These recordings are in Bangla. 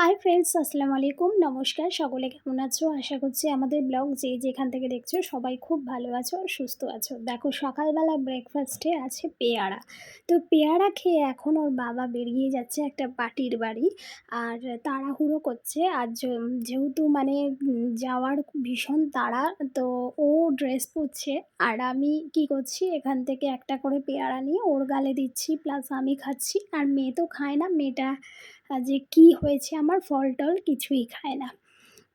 হাই ফ্রেন্ডস আসসালামু আলাইকুম নমস্কার সকলে, কেমন আছো? আশা করছি আমাদের ব্লগ যে যেখান থেকে দেখছ সবাই খুব ভালো আছো সুস্থ আছো। দেখো, সকালবেলা ব্রেকফাস্টে আছে পেয়ারা। তো পেয়ারা খেয়ে এখন ওর বাবা বেরিয়ে যাচ্ছে একটা পার্টির বাড়ি আর তাড়াহুড়ো করছে। আর যেহেতু মানে যাওয়ার ভীষণ তাড়া, তো ও ড্রেস পরছে। আর আমি কি করছি, এখান থেকে একটা করে পেয়ারা নিয়ে ওর গালে দিচ্ছি প্লাস আমি খাচ্ছি। আর মেয়ে তো খায় না, মেয়েটা যে কি হয়েছে আমার ফল টল কিছুই খায় না।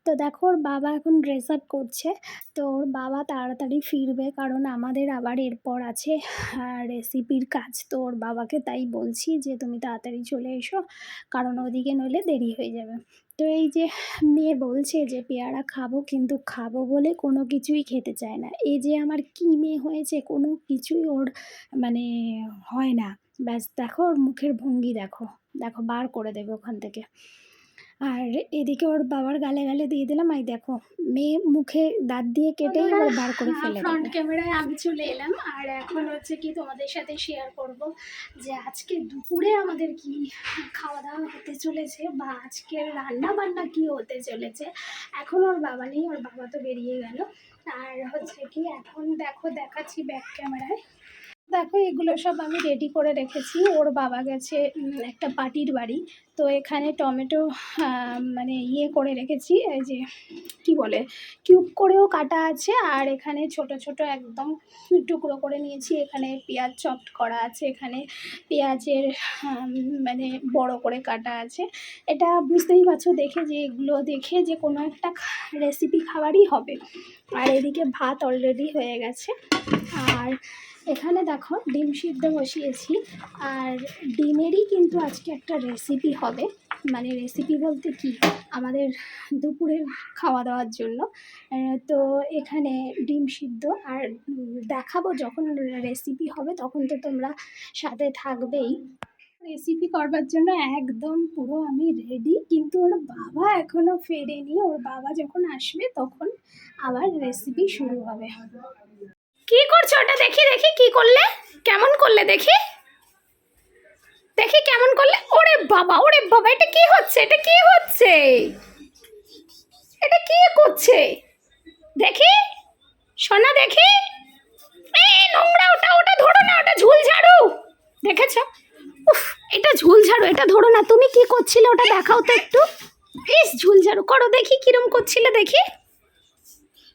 তো দেখো ওর বাবা এখন ড্রেস আপ করছে, তো ওর বাবা তাড়াতাড়ি ফিরবে কারণ আমাদের আবার এরপর আছে রেসিপির কাজ। তো ওর বাবাকে তাই বলছি যে, তুমি তাড়াতাড়ি চলে এসো, কারণ ওদিকে নইলে দেরি হয়ে যাবে। তো এই যে মেয়ে বলছে যে, পেয়ারা খাব কিন্তু খাব বলে কোনো কিছুই খেতে চায় না। এই যে আমার কী মেয়ে হয়েছে, কোনো কিছুই ওর মানে হয় না। ব্যাস দেখো ওর মুখের ভঙ্গি দেখো। দেখো বার করে দেবে ওখান থেকে। আর এদিকে ওর বাবার গালে গালে দিয়ে দিলাম এই দেখো মেয়ে মুখে দাঁত দিয়ে কেটে এবার বার করে ফেলে ফ্রন্ট ক্যামেরায় আমি চলে এলাম আর এখন হচ্ছে কি তোমাদের সাথে শেয়ার করব যে আজকে দুপুরে আমাদের কি খাওয়া দাওয়া হতে চলেছে বা আজকের রান্না বান্না কি হতে চলেছে। এখন ওর বাবা নেই ওর বাবা তো বেরিয়ে গেল। আর হচ্ছে কি এখন দেখো দেখাচ্ছি ব্যাক ক্যামেরায় দেখো, এগুলো সব আমি রেডি করে রেখেছি। ওর বাবা গেছে একটা পার্টির বাড়ি। তো এখানে টমেটো মানে ইয়ে করে রেখেছি, এই যে, কি বলে কিউব করেও কাটা আছে। আর এখানে ছোট ছোট একদম টুকরো করে নিয়েছি। এখানে পেঁয়াজ চপড করা আছে, এখানে পেঁয়াজের মানে বড় করে কাটা আছে। এটা বুঝতেই পারছ, দেখে যে এগুলো দেখে যে কোনো একটা রেসিপি খাবারই হবে। আর এদিকে ভাত অলরেডি হয়ে গেছে। আর এখানে দেখো ডিম সিদ্ধ বসিয়েছি, আর ডিমেরই কিন্তু আজকে একটা রেসিপি হবে। মানে রেসিপি বলতে কি? আমাদের দুপুরের খাওয়া দাওয়ার জন্য। তো এখানে ডিম সিদ্ধ, আর দেখাবো যখন রেসিপি হবে, তখন তো তোমরা সাথে থাকবেই। রেসিপি করবার জন্য একদম পুরো আমি রেডি কিন্তু ওর বাবা এখনও ফেরেনি। ওর বাবা যখন আসবে, তখন আবার রেসিপি শুরু হবে। কি করছ ওটা? দেখি দেখি, কি করলে? কেমন করলে দেখি? দেখি কেমন করলে? ওরে বাবা ওরে বাবা, এটা কি হচ্ছে? এটা কি হচ্ছে? এটা কি করছে? দেখি, সোনা দেখি। এই, নোংরা, ওটা ওটা ধরো না, ওটা ঝুল ঝাড়ু। দেখেছ? উফ, এটা ঝুল ঝাড়ু, এটা ধরো না। তুমি কি করছিলে ওটা দেখাও তো একটু। ইস ঝুল ঝাড়ু করো, দেখি কিরম করছিলে, দেখি।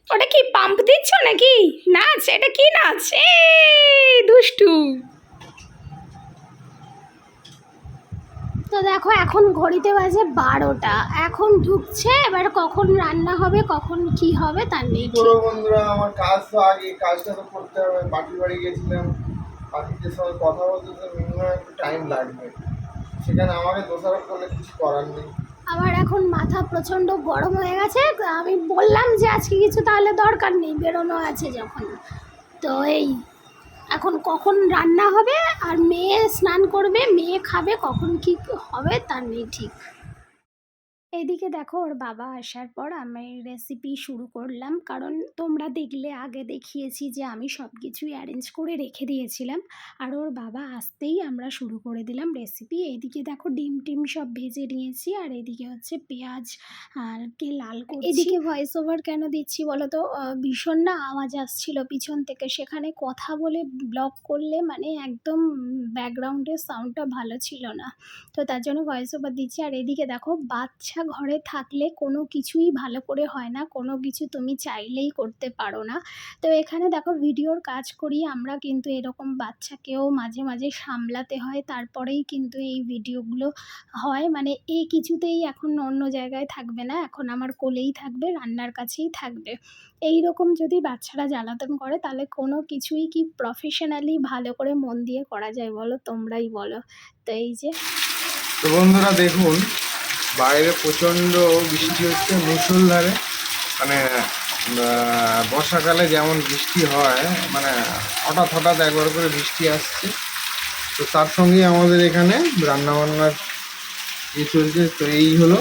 ওটা কি পাম্প দিচ্ছ নাকি? নাচ এটা কি নাচ? এই দুষ্টু। তো দেখো এখন ঘড়িতে বাজে বারোটা। এখন ঢুকছে এবার কখন রান্না হবে কখন কি হবে তার নেই। বন্ধুরা? আমার কাজ তো আগে কাজটা তো করতে হবে। পাখির বাড়ি গেছিলাম। পাখিদের সঙ্গে কথা বলতে তো মিনিমাম একটু টাইম লাগবে। সেখানে আমাকে দোষারোপ করলে কিছু করার নেই। আমার এখন মাথা প্রচণ্ড গরম হয়ে গেছে। আমি বললাম যে আজকে কিছু তাহলে দরকার নেই, বেরোনো আছে যখন। তো এই, এখন কখন রান্না হবে আর মেয়ে স্নান করবে, মেয়ে খাবে, কখন কি হবে তার নেই ঠিক। এদিকে দেখো ওর বাবা আসার পর আমি রেসিপি শুরু করলাম। কারণ তোমরা দেখলে, আগে দেখিয়েছি যে আমি সব কিছুই অ্যারেঞ্জ করে রেখে দিয়েছিলাম। আর ওর বাবা আসতেই আমরা শুরু করে দিলাম রেসিপি এইদিকে দেখো ডিম টিম সব ভেজে নিয়েছি। আর এদিকে হচ্ছে পেঁয়াজ আর কে লাল এদিকে ভয়েস ওভার কেন দিচ্ছি বলো তো ভীষণ না আওয়াজ আসছিল পিছন থেকে। সেখানে কথা বলে ব্লগ করলে মানে একদম ব্যাকগ্রাউন্ডের সাউন্ডটা ভালো ছিল না। তো তার জন্য ভয়েস ওভার দিচ্ছি। আর এদিকে দেখো বাচ্চা ঘরে থাকলে কোনো কিছুই ভালো করে হয় না, কোনো কিছু তুমি চাইলেই করতে পারো না। তো এখানে দেখো ভিডিওর কাজ করি, আমরা কিন্তু এরকম বাচ্চাকেও মাঝে মাঝে সামলাতে হয়, তারপরেই কিন্তু এই ভিডিওগুলো হয়। মানে এই কিছুতেই এখন অন্য জায়গায় থাকবে না, এখন আমার কোলেই থাকবে, রান্নার কাছেই থাকবে। এই রকম যদি বাচ্চারা জ্বালাতন করে, তাহলে কোনো কিছুই কি প্রফেশনালি ভালো করে মন দিয়ে করা যায় বলো, তোমরাই বলো। তো এই যে বন্ধুরা দেখুন বাইরে প্রচণ্ড বৃষ্টি হচ্ছে মুসলধারে মানে বর্ষাকালে যেমন বৃষ্টি হয় মানে হঠাৎ হঠাৎ একবার করে বৃষ্টি আসছে। তো তার সঙ্গে আমাদের এখানে রান্নাবান্নার ইয়ে চলছে। তো এই হলো।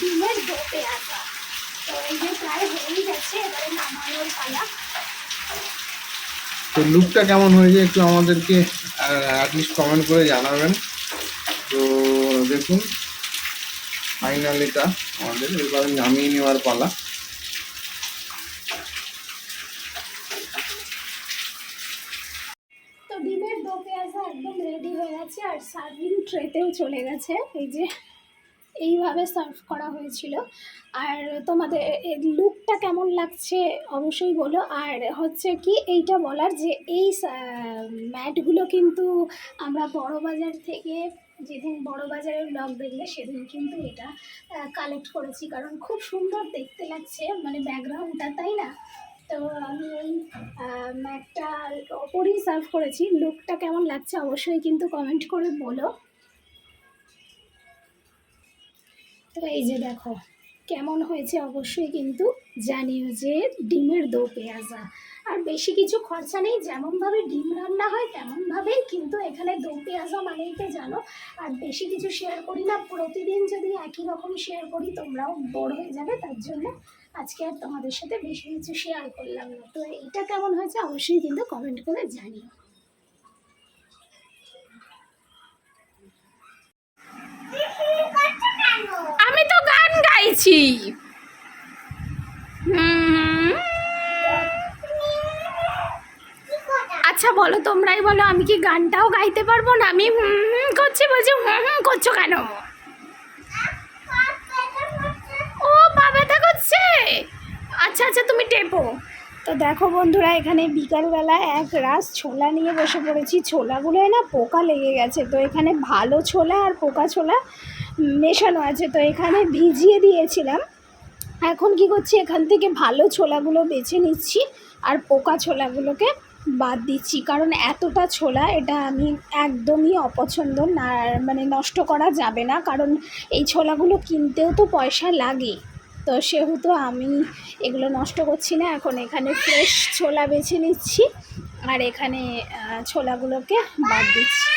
ডিমের তো এই যে প্রায় গেছে, এবারে নামানোর পালা। তো লুকটা কেমন হয়েছে একটু আমাদেরকে অ্যাটলিস্ট কমেন্ট করে জানাবেন। তো দেখুন ফাইনাল এটা আমাদের, এবার নামিয়ে নেওয়ার পালা। তো ডিমের দো একদম রেডি হয়ে গেছে, আর সার্ভিং ট্রেতেও চলে গেছে, এই যে এইভাবে সার্ভ করা হয়েছিল। আর তোমাদের লুকটা কেমন লাগছে অবশ্যই বলো। আর হচ্ছে কি, এইটা বলার যে এই ম্যাটগুলো কিন্তু আমরা বড় বাজার থেকে, যেদিন বড় বাজারের ব্লগ দেখলে সেদিন কিন্তু এটা কালেক্ট করেছি। কারণ খুব সুন্দর দেখতে লাগছে মানে ব্যাকগ্রাউন্ডটা তাই না? তো আমি এই ম্যাটটা ওপরেই সার্ভ করেছি। লুকটা কেমন লাগছে অবশ্যই কিন্তু কমেন্ট করে বলো। তো এই যে দেখো, কেমন হয়েছে অবশ্যই কিন্তু জানিও যে ডিমের দো পেঁয়াজা। আর বেশি কিছু খরচা নেই, যেমনভাবে ডিম রান্না হয় তেমনভাবেই কিন্তু এখানে দো পেঁয়াজা মানেই তো জানো। আর বেশি কিছু শেয়ার করি না, প্রতিদিন যদি একই রকম শেয়ার করি তোমরাও বোর হয়ে যাবে, তার জন্য আজকে আর তোমাদের সাথে বেশি কিছু শেয়ার করলাম না। তো এটা কেমন হয়েছে অবশ্যই কিন্তু কমেন্ট করে জানিও। গাইছি আচ্ছা বলো তোমরাই বলো, আমি কি গানটাও গাইতে পারব না? আমি হুম করছি, বলছি হুম হুম করছ কেন? ও, পা ব্যথা করছে? আচ্ছা আচ্ছা তুমি টেপো। তো দেখো বন্ধুরা, এখানে বিকালবেলা এক রাস ছোলা নিয়ে বসে পড়েছি। ছোলাগুলোয় না পোকা লেগে গেছে। তো এখানে ভালো ছোলা আর পোকা ছোলা মেশানো আছে, তো এখানে ভিজিয়ে দিয়েছিলাম। এখন কি করছি, এখান থেকে ভালো ছোলাগুলো বেছে নিচ্ছি আর পোকা ছোলাগুলোকে বাদ দিচ্ছি। কারণ এতটা ছোলা, এটা আমি একদমই অপছন্দ না মানে নষ্ট করা যাবে না। কারণ এই ছোলাগুলো কিনতেও তো পয়সা লাগে। তো সেহেতু আমি এগুলো নষ্ট করছি না। এখন এখানে ফ্রেশ ছোলা বেছে নিচ্ছি আর এখানে ছোলাগুলোকে বাদ দিচ্ছি।